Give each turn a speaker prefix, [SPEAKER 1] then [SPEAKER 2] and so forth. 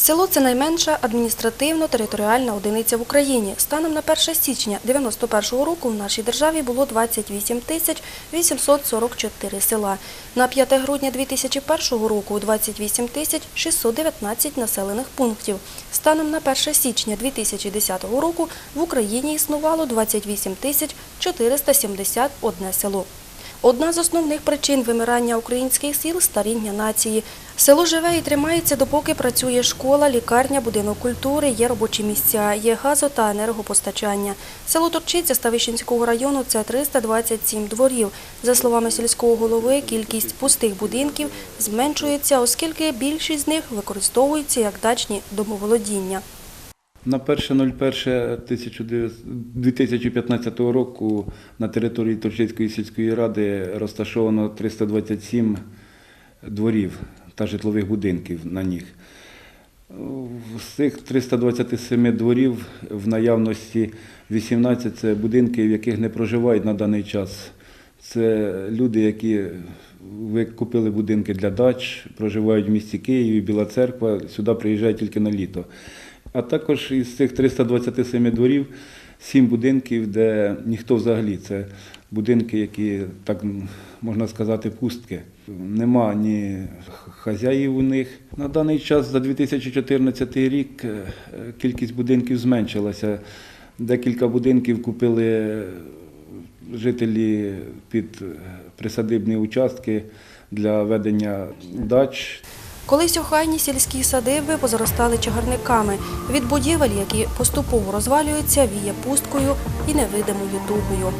[SPEAKER 1] Село це найменша адміністративно-територіальна одиниця в Україні. Станом на 1 січня 91 року в нашій державі було 28 тисяч 844 села. На 5 грудня 2001 року – 28 тисяч 619 населених пунктів. Станом на 1 січня 2010 року в Україні існувало 28 тисяч 471 село. Одна з основних причин вимирання українських сіл – старіння нації. Село живе і тримається, допоки працює школа, лікарня, будинок культури, є робочі місця, є газо- та енергопостачання. Село Торчиця Ставищенського району – це 327 дворів. За словами сільського голови, кількість пустих будинків зменшується, оскільки більшість з них використовуються як дачні домоволодіння.
[SPEAKER 2] На 1.01.2015 року на території Торчицької сільської ради розташовано 327 дворів та житлових будинків на них. З цих 327 дворів в наявності 18 це будинки, в яких не проживають на даний час. Це люди, які купили будинки для дач, проживають в місті Києві, Біла Церква, сюди приїжджають тільки на літо. А також із цих 327 дворів, 7 будинків, де ніхто взагалі. Це будинки, які, так можна сказати, пустки. Нема ні хазяїв у них. На даний час за 2014 рік е, кількість будинків зменшилася. Декілька будинків купили жителі під е, присадибні участки для ведення дач.
[SPEAKER 1] Колись охайні сільські садиби позаростали чагарниками. Від будівель, які поступово розвалюються, віє пусткою і невидимою дугою.